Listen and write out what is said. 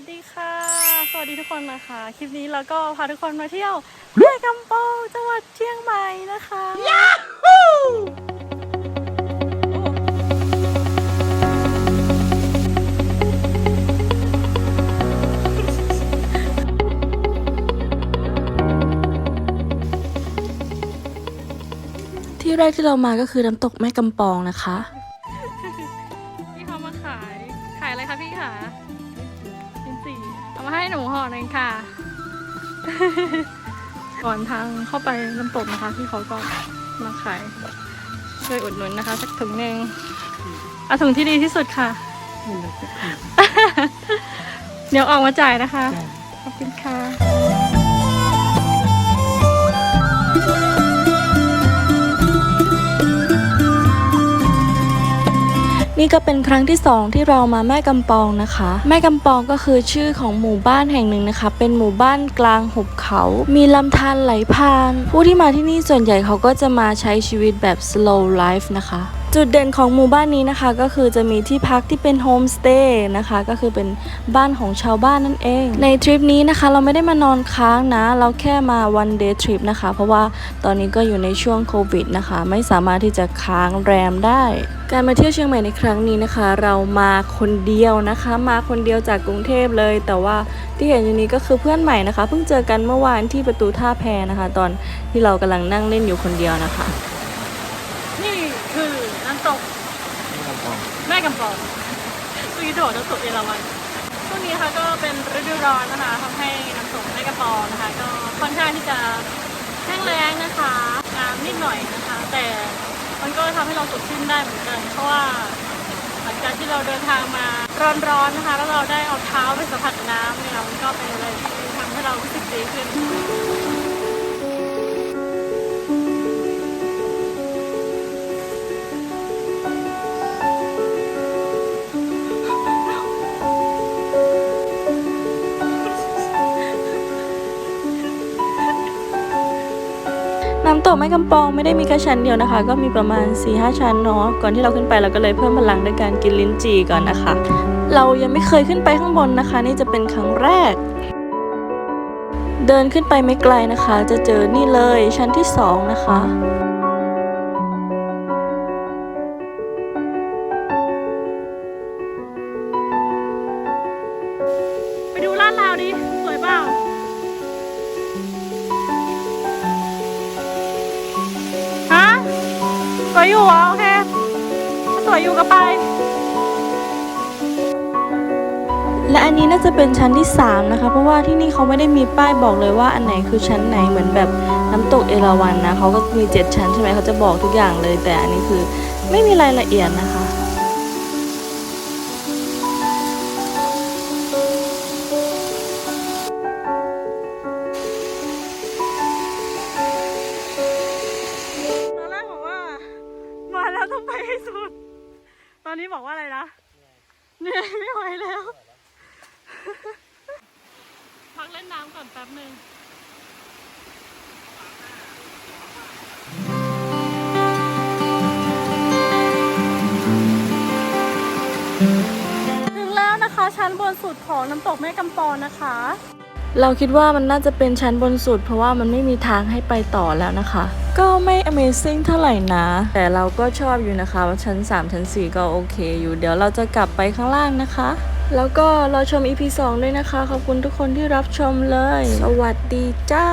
วัสดีค่ะ สวัสดีทุกคนนะคะ คลิปนี้เราก็พาทุกคนมาเที่ยวแม่กำปองจังหวัดเชียงใหม่นะคะยาฮูที่แรกที่เรามาก็คือน้ำตกแม่กำปองนะคะ เอามาให้หนูห่อหนึ่งค่ะ ก่อนทางเข้าไปน้ำตกนะคะพี่เขาก็มาขายช่วยอุดหนุนนะคะ สักถุงหนึ่งเอาถุงที่ดีที่สุดค่ะ เดี๋ยวออกมาจ่ายนะคะ ขอบคุณค่ะ นี่ก็เป็นครั้งที่สองที่เรามาแม่กำปองนะคะ แม่กำปองก็คือชื่อของหมู่บ้านแห่งหนึ่งนะคะ เป็นหมู่บ้านกลางหุบเขา มีลำธารไหลผ่าน ผู้ที่มาที่นี่ส่วนใหญ่เขาก็จะมาใช้ชีวิตแบบ slow life นะคะ จุดเด่นของหมู่บ้านนี้นะคะก็คือจะมีที่พักที่เป็นโฮมสเตย์นะคะก็คือเป็นบ้านของชาวบ้านนั่นเอง ในทริปนี้นะคะเราไม่ได้มานอนค้างนะ เราแค่มา one day trip นะคะ เพราะว่าตอนนี้ก็อยู่ในช่วงโควิดนะคะ ไม่สามารถที่จะค้างแรมได้ การมาเที่ยวเชียงใหม่ในครั้งนี้นะคะ เรามาคนเดียวนะคะ มาคนเดียวจากกรุงเทพเลย แต่ว่าที่เห็นอยู่นี้ก็คือเพื่อนใหม่นะคะเพิ่งเจอกันเมื่อวานที่ประตูท่าแพนะคะ ตอนที่เรากำลังนั่งเล่นอยู่คนเดียวนะคะ นี่คือน้ำตก แม่กำปองสุกิโดดน้ำตกเอราวัณช่วงนี้นะคะก็เป็นฤดูร้อนนะคะทำให้น้ำตกแม่กำปองนะคะ ก็ค่อนข้างที่จะแห้งแล้งนะคะน้ำนิดหน่อยนะคะ แต่มันก็ทำให้เราสดชื่นได้เหมือนกัน เพราะว่าหลังจากที่เราเดินทางมาร้อนๆนะคะ แล้วเราได้เอาเท้าไปสัมผัสน้ำเนี่ยมันก็เป็นอะไรที่ทำให้เรารู้สึกดีขึ้น น้ำตกแม่กำปองไม่ได้มีแค่ชั้นเดียวนะคะ ก็มีประมาณ4ีหชั้นเนาะก่อนที่เราขึ้นไปเราก็เลยเพิ่มพลังด้วยการกินลิ้นจี่ก่อนนะคะ เรายังไม่เคยขึ้นไปข้างบนนะคะ นี่จะเป็นครั้งแรก เดินขึ้นไปไม่ไกลนะคะ จะเจอนี่เลยชั้นที่สองนะคะ อยู่เหรอโอเคถ้าสวยอยู่ก็ไป และอันนี้น่าจะเป็นชั้นที่ 3 นะคะ เพราะว่าที่นี่เขาไม่ได้มีป้ายบอกเลยว่าอันไหนคือชั้นไหนเหมือนแบบน้ำตกเอราวัณนะเขาก็มี 7 ชั้นใช่ไหมเขาจะบอกทุกอย่างเลย แต่อันนี้คือไม่มีรายละเอียดนะคะ นนี้บอกว่าอะไรนะเหนื่อยไม่ไหวแล้ว พักเล่นน้ำก่อนแป๊บหนึ่งถึงแล้วนะคะ ชั้นบนสุดของน้ำตกแม่กำปอนนะคะ เราคิดว่ามันน่าจะเป็นชั้นบนสุด เพราะว่ามันไม่มีทางให้ไปต่อแล้วนะคะ ก็ไม่ Amazing เท่าไหร่นะ แต่เราก็ชอบอยู่นะคะว่าชั้น 3 ชั้น 4 ก็โอเคอยู่ เดี๋ยวเราจะกลับไปข้างล่างนะคะ แล้วก็รอชม EP 2 ด้วยนะคะ ขอบคุณทุกคนที่รับชมเลย สวัสดีเจ้า